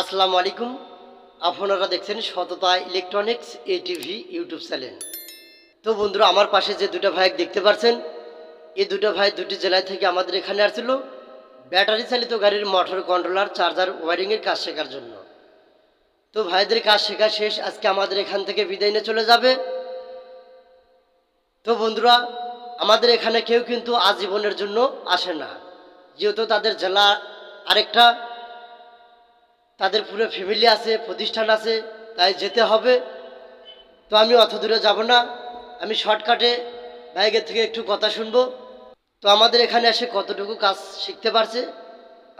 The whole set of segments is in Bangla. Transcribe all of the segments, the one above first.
আসসালামু আলাইকুম। আপনারা দেখছেন সততা ইলেকট্রনিক্স এ টিভি ইউটিউব চ্যানেল। তো বন্ধুরা, আমার পাশে যে দুটো ভাই দেখতে পাচ্ছেন এই দুটো ভাই দুটি জেলায় থেকে আমাদের এখানে আসছিল। ব্যাটারি চালিত গাড়ির মোটর কন্ট্রোলার, চার্জার, ওয়ারিংয়ের কাজ শেখার জন্য। তো ভাইদের কাজ শেখা শেষ, আজকে আমাদের এখান থেকে বিদায় নিয়ে চলে যাবে। তো বন্ধুরা, আমাদের এখানে কেউ কিন্তু আজীবনের জন্য আসে না। যেহেতু তাদের জেলা আরেকটা তাদের পুরো ফ্যামিলি আছে, প্রতিষ্ঠান আছে, তাই যেতে হবে। তো আমি অত দূরে যাব না। আমি শর্টকাটে বাইকের থেকে একটু কথা শুনব। তো আমাদের এখানে এসে কতটুকু কাজ শিখতে পারছে,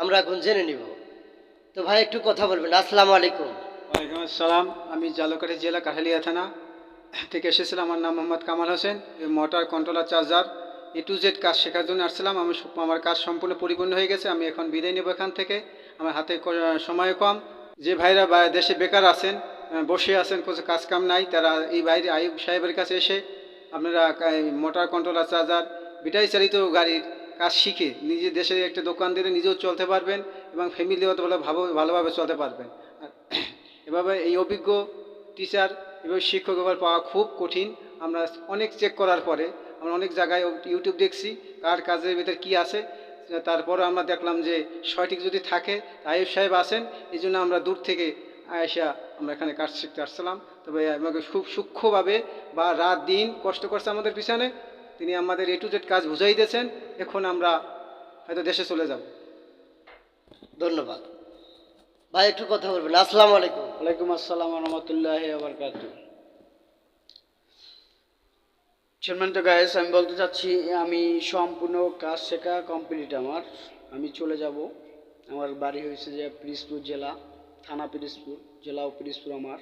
আমরা এখন জেনে নিব। তো ভাই, একটু কথা বলবেন। আসসালামু আলাইকুম। ওয়ালাইকুম আসসালাম। আমি জালকাঠি জেলা কাঠালিয়া থানা থেকে এসেছিলাম। আমার নাম Mohammad Kamal Hossain motor controller charger. A to Z কাজ শেখার জন্য আসছিলাম। আমি আমার কাজ সম্পূর্ণ পরিপূর্ণ হয়ে গেছে। আমি এখন বিদায় নেব এখান থেকে। আমার হাতে সময় কম। যে ভাইরা দেশে বেকার আছেন বসে আছেন, কোনো কাজ কাম নাই, তারা এই বাইরে আইব সাহেবের কাছে এসে আপনারা মোটর কন্ট্রোলার, চার্জার ব্যাটারি চালিত গাড়ির কাজ শিখে নিজে দেশে একটা দোকান দিলে নিজেও চলতে পারবেন এবং ফ্যামিলিও ভালো ভালো ভালোভাবে চলতে পারবেন। এভাবে এই অভিজ্ঞ টিচার এবং শিক্ষক এবার পাওয়া খুব কঠিন। আমরা অনেক চেক করার পরে আমরা অনেক জায়গায় ইউটিউব দেখছি, কার কাজের ভিতরে কী আছে। তারপরে আমরা দেখলাম যে সঠিক যদি থাকে আয়ুব সাহেব আসেন এই জন্য আমরা দূর থেকে আয়সা আমরা এখানে কাজ শিখতে আসছিলাম। তবে আমাকে খুব সূক্ষ্মভাবে বা রাত দিন কষ্ট করছে আমাদের পিছনে তিনি আমাদের এ টু জেড কাজ বুঝাই দিয়েছেন এখন আমরা হয়তো দেশে চলে যাব। ধন্যবাদ। ভাই একটু কথা বলবেন। আসসালামু আলাইকুম। ওয়ালাইকুম আসসালাম রহমতুল্লাহ আবরকাত সম্মানিত গায়েস আমি বলতে চাচ্ছি, আমি সম্পূর্ণ কাজ শেখা কমপ্লিট আমার। আমি চলে যাব। আমার বাড়ি হয়েছে যে পিরিজপুর জেলা, থানা পিরিজপুর জেলাও পিরিজপুর আমার।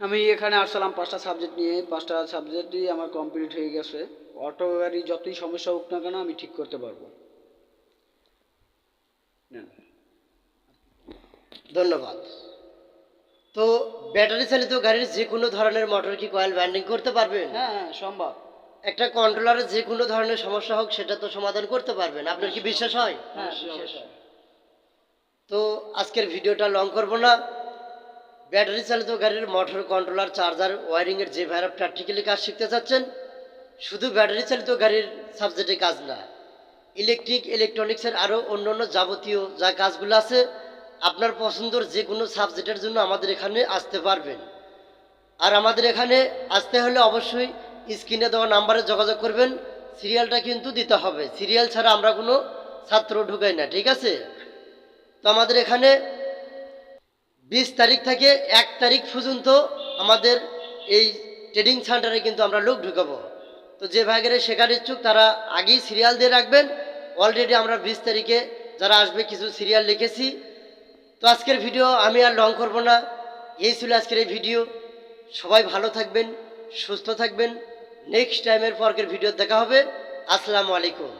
আমি এখানে আসলাম পাঁচটা সাবজেক্ট নিয়ে। পাঁচটা সাবজেক্টই আমার কমপ্লিট হয়ে গেছে। অটো গাড়ি যতই সমস্যা হোক না কেন, আমি ঠিক করতে পারব। ধন্যবাদ। তো ব্যাটারি চালিত গাড়ির যে কোনো ধরনের মোটর কি কয়েল ব্যান্ডিং করতে পারবেন? হ্যাঁ হ্যাঁ সম্ভব। একটা কন্ট্রোলারের যে কোনো ধরনের সমস্যা হোক সেটা তো সমাধান করতে পারবেন। আপনার কি বিশ্বাস হয়? হ্যাঁ বিশেষ তো আজকের ভিডিওটা লং করব না। ব্যাটারি চালিত গাড়ির মোটর কন্ট্রোলার চার্জার ওয়ারিংয়ের যে ভাইরা প্র্যাকটিক্যালি কাজ শিখতে চাচ্ছেন শুধু ব্যাটারি চালিত গাড়ির সাবজেক্টে কাজ না ইলেকট্রিক ইলেকট্রনিক্সের আরও অন্য অন্য যাবতীয় যা কাজগুলো আছে আপনার পছন্দর যে কোনো সাবজেক্টের জন্য আমাদের এখানে আসতে পারবেন। আর আমাদের এখানে আসতে হলে অবশ্যই স্ক্রিনে দেওয়া নাম্বারে যোগাযোগ করবেন। সিরিয়ালটা কিন্তু দিতে হবে। সিরিয়াল ছাড়া আমরা কোনো ছাত্র ঢুকাই না, ঠিক আছে? তো আমাদের এখানে বিশ তারিখ থেকে এক তারিখ পর্যন্ত আমাদের এই ট্রেডিং সেন্টারে কিন্তু আমরা লোক ঢুকাবো। তো যে ভাগের শেখার ইচ্ছুক তারা আগেই সিরিয়াল দিয়ে রাখবেন। অলরেডি আমরা বিশ তারিখে যারা আসবে, কিছু সিরিয়াল লিখেছি। তো আজকের ভিডিও আমি আর লং করব না। এই ছিল আজকের এই ভিডিও। সবাই ভালো থাকবেন, সুস্থ থাকবেন। নেক্সট টাইমের পরকের ভিডিও দেখা হবে। আসসালামু আলাইকুম।